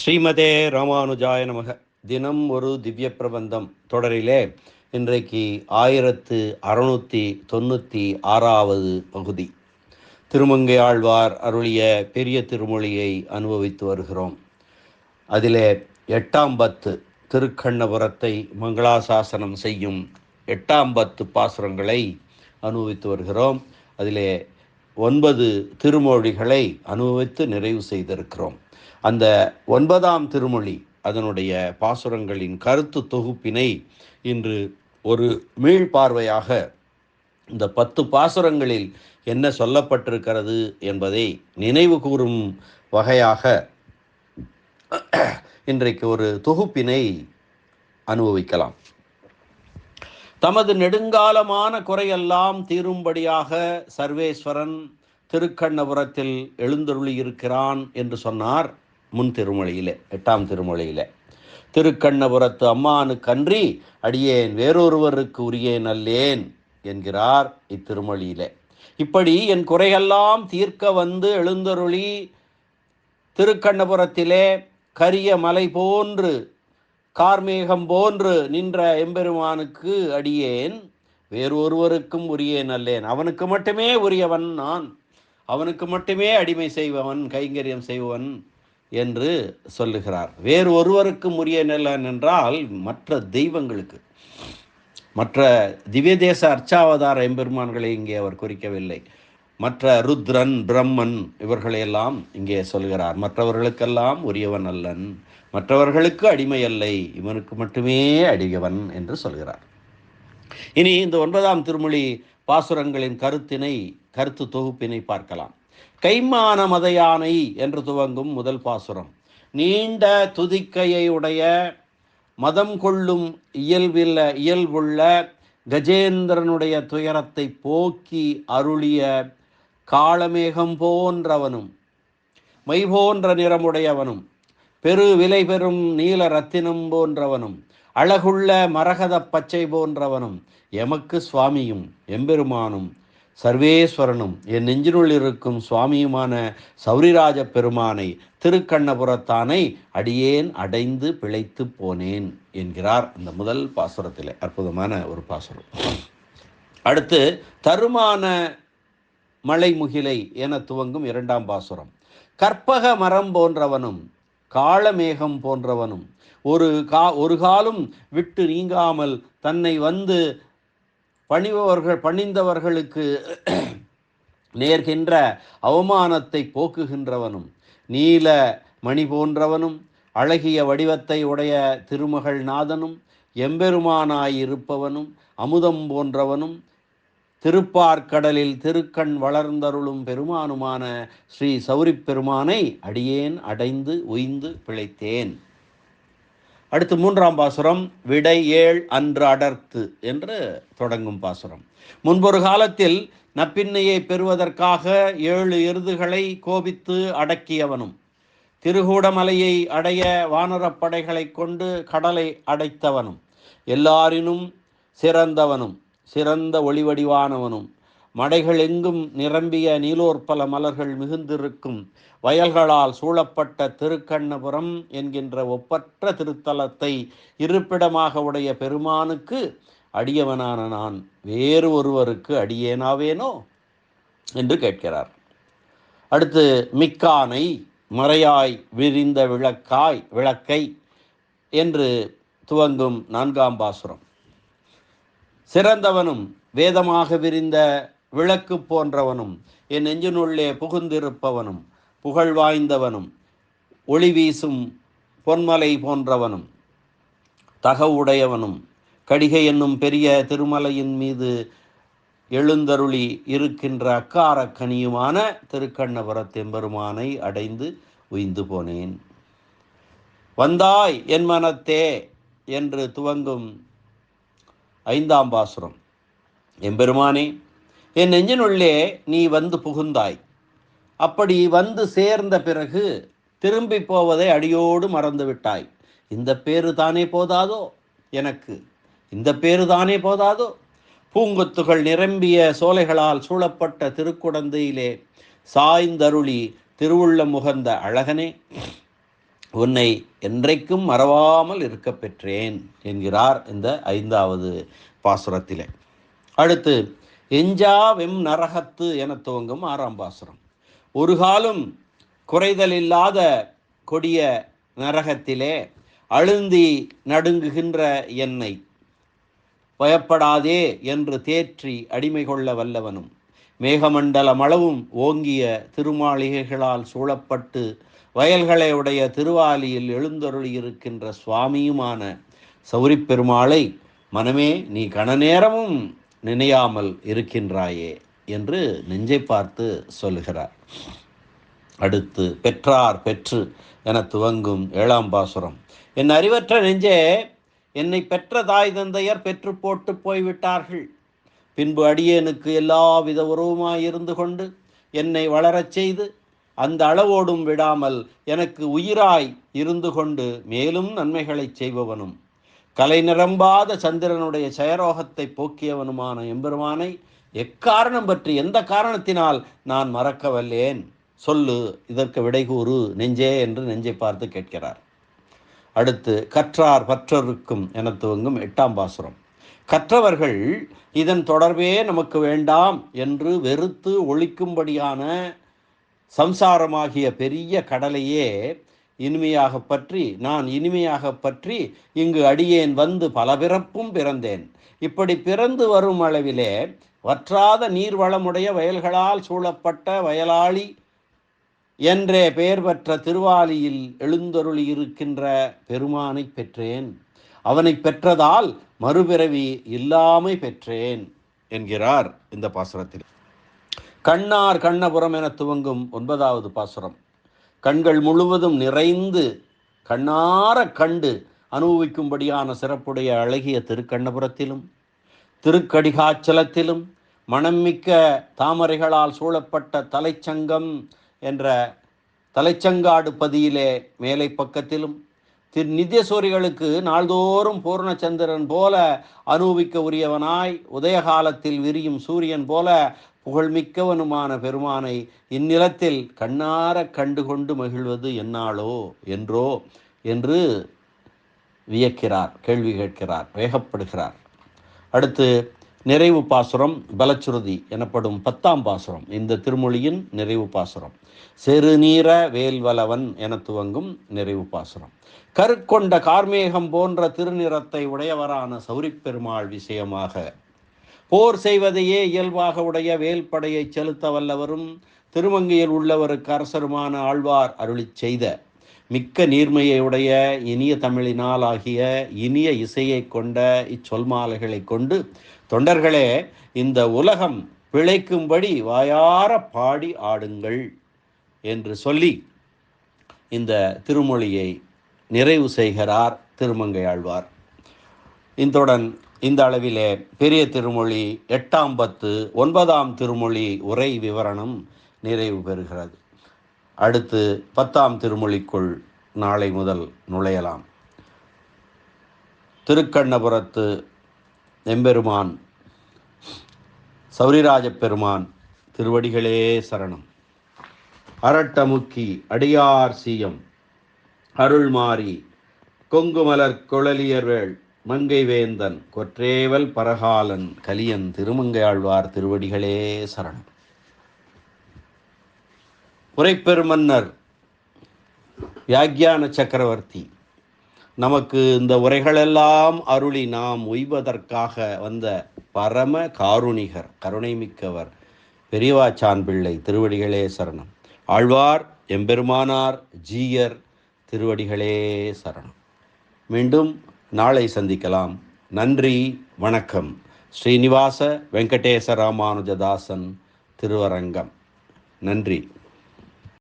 ஸ்ரீமதே ராமானுஜாய நமக. தினம் ஒரு திவ்ய பிரபந்தம் தொடரிலே இன்றைக்கு ஆயிரத்து அறுநூற்றி தொண்ணூற்றி ஆறாவது பகுதி. திருமங்கை ஆழ்வார் அருளிய பெரிய திருமொழியை அனுபவித்து வருகிறோம். அதிலே எட்டாம் பத்து திருக்கண்ணபுரத்தை மங்களாசாசனம் செய்யும் எட்டாம் பத்து பாசுரங்களை அனுபவித்து வருகிறோம். அதிலே ஒன்பது திருமொழிகளை அனுபவித்து நிறைவு செய்திருக்கிறோம். அந்த ஒன்பதாம் திருமொழி அதனுடைய பாசுரங்களின் கருத்து தொகுப்பினை இன்று ஒரு மீள்பார்வையாக இந்த பத்து பாசுரங்களில் என்ன சொல்லப்பட்டிருக்கிறது என்பதை நினைவு கூறும் வகையாக இன்றைக்கு ஒரு தொகுப்பினை அனுபவிக்கலாம். தமது நெடுங்காலமான குறையெல்லாம் தீரும்படியாக சர்வேஸ்வரன் திருக்கண்ணபுரத்தில் எழுந்தருளியிருக்கிறான் என்று சொன்னார். முன் திருமொழியில் எட்டாம் திருமொழியில். திருக்கண்ணபுரத்து அம்மானுக்கன்றி அடியேன் வேறொருவருக்கு உரியேன் அல்லேன் என்கிறார் இத்திருமொழியில். இப்படி என் குறையெல்லாம் தீர்க்க வந்து எழுந்தருளி திருக்கண்ணபுரத்திலே கரிய மலை போன்று கார்மேகம் போன்று நின்ற எம்பெருமானுக்கு அடியேன் வேறு ஒருவருக்கும் உரியேன் அல்லேன். அவனுக்கு மட்டுமே உரியவன் நான். அவனுக்கு மட்டுமே அடிமை செய்பவன் கைங்கரியம் செய்பவன் என்று சொல்லுகிறார். வேறு ஒருவருக்கும் உரிய நிலன் என்றால் மற்ற தெய்வங்களுக்கு. மற்ற திவ்யதேச அர்ச்சாவதார எம்பெருமான்களை இங்கே அவர் குறிக்கவில்லை. மற்ற ருத்ரன் பிரம்மன் இவர்களையெல்லாம் இங்கே சொல்கிறார். மற்றவர்களுக்கெல்லாம் உரியவன் அல்லன். மற்றவர்களுக்கு அடிமை அல்லை இவனுக்கு மட்டுமே அடியவன் என்று சொல்கிறார். இனி இந்த ஒன்பதாம் திருமொழி பாசுரங்களின் கருத்தினை கருத்து தொகுப்பினை பார்க்கலாம். கைமான மதையானை என்று துவங்கும் முதல் பாசுரம். நீண்ட துதிக்கையை உடைய மதம் கொள்ளும் இயல்பில் இயல்புள்ள கஜேந்திரனுடைய துயரத்தை போக்கி அருளிய காளமேகம் போன்றவனும் மை போன்ற நிறமுடையவனும் பெரு விலை பெறும் நீல ரத்தினம் போன்றவனும் அழகுள்ள மரகத பச்சை போன்றவனும் எமக்கு சுவாமியும் எம்பெருமானும் சர்வேஸ்வரனும் என் நெஞ்சினுள் இருக்கும் சுவாமியுமான சௌரிராஜ பெருமானை திருக்கண்ணபுரத்தானை அடியேன் அடைந்து பிழைத்து போனேன் என்கிறார் அந்த முதல் பாசுரத்தில். அற்புதமான ஒரு பாசுரம். அடுத்து தருமான மலைமுகிலை என துவங்கும் இரண்டாம் பாசுரம். கற்பக மரம் போன்றவனும் காளமேகம் போன்றவனும் ஒரு கா ஒரு காலும் விட்டு நீங்காமல் தன்னை வந்து பணிபவர்கள் பணிந்தவர்களுக்கு நேர்கின்ற அவமானத்தை போக்குகின்றவனும் நீல மணி போன்றவனும் அழகிய வடிவத்தை உடைய திருமகள் நாதனும் எம்பெருமானாயிருப்பவனும் அமுதம் போன்றவனும் திருப்பார்க்கடலில் திருக்கண் வளர்ந்தருளும் பெருமானுமான ஸ்ரீ சௌரிப் பெருமானை அடியேன் அடைந்து உய்ந்து பிழைத்தேன். அடுத்து மூன்றாம் பாசுரம் விடை ஏழ் அன்று அடர்த்து என்று தொடங்கும் பாசுரம். முன்பொரு காலத்தில் நப்பின்னையை பெறுவதற்காக ஏழு எருதுகளை கோபித்து அடக்கியவனும் திருகூடமலையை அடைய வானரப்படைகளை கொண்டு கடலை அடைத்தவனும் எல்லாரினும் சிறந்தவனும் சிறந்த ஒளிவடிவானவனும் மடைகள் எங்கும் நிரம்பிய நீலோற்பல மலர்கள் மிகுந்திருக்கும். வயல்களால் சூழப்பட்ட திருக்கண்ணபுரம் என்கின்ற ஒப்பற்ற திருத்தலத்தை இருப்பிடமாக உடைய பெருமானுக்கு அடியவனான நான். வேறு ஒருவருக்கு அடியேனாவேனோ? என்று கேட்கிறார். அடுத்து மிக்கானை மறையாய் விரிந்த விளக்காய் விளக்கை என்று துவங்கும் நான்காம் பாசுரம். சிறந்தவனும் வேதமாக விரிந்த விளக்கு போன்றவனும் என் நெஞ்சினுள்ளே புகுந்திருப்பவனும் புகழ் வாய்ந்தவனும் ஒளி வீசும் பொன்மலை போன்றவனும் தகவுடையவனும் கடிகை என்னும் பெரிய திருமலையின் மீது எழுந்தருளி இருக்கின்ற அக்காரக்கனியுமான திருக்கண்ணபுரத்தெம்பெருமானை அடைந்து உய்ந்து போனேன். வந்தாய் என் மனத்தே என்று துவங்கும் ஐந்தாம் பாசுரம். எம்பெருமானே என் நெஞ்சினுள்ளே நீ வந்து புகுந்தாய். அப்படி வந்து சேர்ந்த பிறகு திரும்பி போவதை அடியோடு மறந்து விட்டாய். இந்த பேரு தானே போதாதோ எனக்கு? இந்த பேரு தானே போதாதோ? பூங்கொத்துகள் நிரம்பிய சோலைகளால் சூழப்பட்ட திருக்குடந்தையிலே சாய்ந்தருளி திருவுள்ளம் முகந்த அழகனே உன்னை என்றைக்கும் மறவாமல் இருக்க பெற்றேன் என்கிறார் இந்த ஐந்தாவது பாசுரத்திலே. அடுத்து எஞ்சாவெம் நரகத்து என துவங்கும் ஆறாம் பாசுரம். ஒரு காலம் குறைதல் இல்லாத கொடிய நரகத்திலே அழுந்தி நடுங்குகின்ற என்னை. பயப்படாதே என்று தேற்றி அடிமை கொள்ள வல்லவனும் மேகமண்டலமளவும் ஓங்கிய திருமாளிகைகளால் சூழப்பட்டு வயல்களை உடைய திருவாலியில் எழுந்தருளியிருக்கின்ற சுவாமியுமான சௌரிப்பெருமாளை மனமே நீ கணநேரமும் நினையாமல் இருக்கின்றாயே என்று நெஞ்சை பார்த்து சொல்லுகிறார். அடுத்து பெற்றார் பெற்று என துவங்கும் ஏழாம் பாசுரம். என் அறிவற்ற நெஞ்சே என்னை பெற்ற தாய் தந்தையர் பெற்று போட்டு போய்விட்டார்கள். பின்பு அடியேனுக்கு எல்லா வித உறவுமாய் இருந்து கொண்டு என்னை வளரச் செய்து அந்த அளவோடும் விடாமல் எனக்கு உயிராய் இருந்து கொண்டு மேலும் நன்மைகளைச் செய்பவனும் கலை நிரம்பாத சந்திரனுடைய செயரோகத்தை போக்கியவனுமான எம்பெருமானை எக்காரணம் பற்றி எந்த காரணத்தினால் நான் மறக்கவல்லேன்? சொல்லு இதற்கு விடை கூறு நெஞ்சே என்று நெஞ்சை பார்த்து கேட்கிறார். அடுத்து கற்றார் பற்றருக்கும் என துவங்கும் எட்டாம் பாசுரம். கற்றவர்கள் இதன் தொடர்பே நமக்கு வேண்டாம் என்று வெறுத்து ஒழிக்கும்படியான சம்சாரமாகிய பெரிய கடலையே இனிமையாக பற்றி நான் இனிமையாக பற்றி இங்கு அடியேன் வந்து பல பிறப்பும் பிறந்தேன். இப்படி பிறந்து வரும் அளவிலே வற்றாத நீர்வளமுடைய வயல்களால் சூழப்பட்ட வயலாளி என்றே பெயர் பெற்ற திருவாலியில் எழுந்தருளி இருக்கின்ற பெருமானை பெற்றேன். அவனை பெற்றதால் மறுபிறவி இல்லாமை பெற்றேன் என்கிறார் இந்த பாசுரத்தில். கண்ணார் கண்ணபுரம் என துவங்கும் ஒன்பதாவது பாசுரம். கண்கள் முழுவதும் நிறைந்து கண்ணார கண்டு அனுபவிக்கும்படியான சிறப்புடைய அழகிய திருக்கண்ணபுரத்திலும் திருக்கடிகாச்சலத்திலும் மணம்மிக்க தாமரைகளால் சூழப்பட்ட தலைச்சங்கம் என்ற தலைச்சங்காடு பதியிலே மேலை பக்கத்திலும் திரு நித்தியசூரிகளுக்கு நாள்தோறும் பூர்ணச்சந்திரன் போல அனுபவிக்க உரியவனாய் உதயகாலத்தில் விரியும் சூரியன் போல புகழ்மிக்கவனுமான பெருமானை இந்நிலத்தில் கண்ணார கண்டுகொண்டு மகிழ்வது என்னாளோ என்றோ என்று வியக்கிறார் கேள்வி கேட்கிறார் வேகப்படுகிறார். அடுத்து நிறைவு பாசுரம் பலச்சுருதி எனப்படும் பத்தாம் பாசுரம். இந்த திருமொழியின் நிறைவு பாசுரம். செருநீர வேல்வலவன் என துவங்கும் நிறைவு பாசுரம். கருக்கொண்ட கார்மேகம் போன்ற திருநிறத்தை உடையவரான சௌரிப்பெருமாள் விஷயமாக போர் செய்வதையே இயல்பாக உடைய வேல்படையை செலுத்த வல்லவரும் திருமங்கையில் உள்ளவருக்கு அரசருமான ஆழ்வார் அருளிச் செய்த மிக்க நீர்மையை உடைய இனிய தமிழினால் ஆகிய இனிய இசையை கொண்ட இச்சொல் மாலைகளை கொண்டு தொண்டர்களே இந்த உலகம் பிழைக்கும்படி வாயார பாடி ஆடுங்கள் என்று சொல்லி இந்த திருமொழியை நிறைவு செய்கிறார் திருமங்கை ஆழ்வார். இத்துடன் இந்த அளவிலே பெரிய திருமொழி எட்டாம் பத்து ஒன்பதாம் திருமொழி உரை விவரணம் நிறைவு பெறுகிறது. அடுத்து பத்தாம் திருமொழிக்குள் நாளை முதல் நுழையலாம். திருக்கண்ணபுரத்து எம்பெருமான் சௌரிராஜ பெருமான் திருவடிகளே சரணம். அரட்டமுக்கி அடியார் சீயம் அருள்மாரி கொங்குமலர் குழலியர்வேள் மங்கை வேந்தன் கொற்றேவல் பரகாலன் கலியன் திருமங்கையாழ்வார் திருவடிகளே சரணம். உரைப்பெருமன்னர் வியாக்கியான சக்கரவர்த்தி நமக்கு இந்த உரைகளெல்லாம் அருளி நாம் உய்வதற்காக வந்த பரம காருணிகர் கருணை மிக்கவர் பெரியவாச்சான் பிள்ளை திருவடிகளே சரணம். ஆழ்வார் எம்பெருமானார் ஜீயர் திருவடிகளே சரணம். மீண்டும் நாளை சந்திக்கலாம். நன்றி வணக்கம். ஸ்ரீனிவாச வெங்கடேச ராமானுஜதாசன் திருவரங்கம். நன்றி.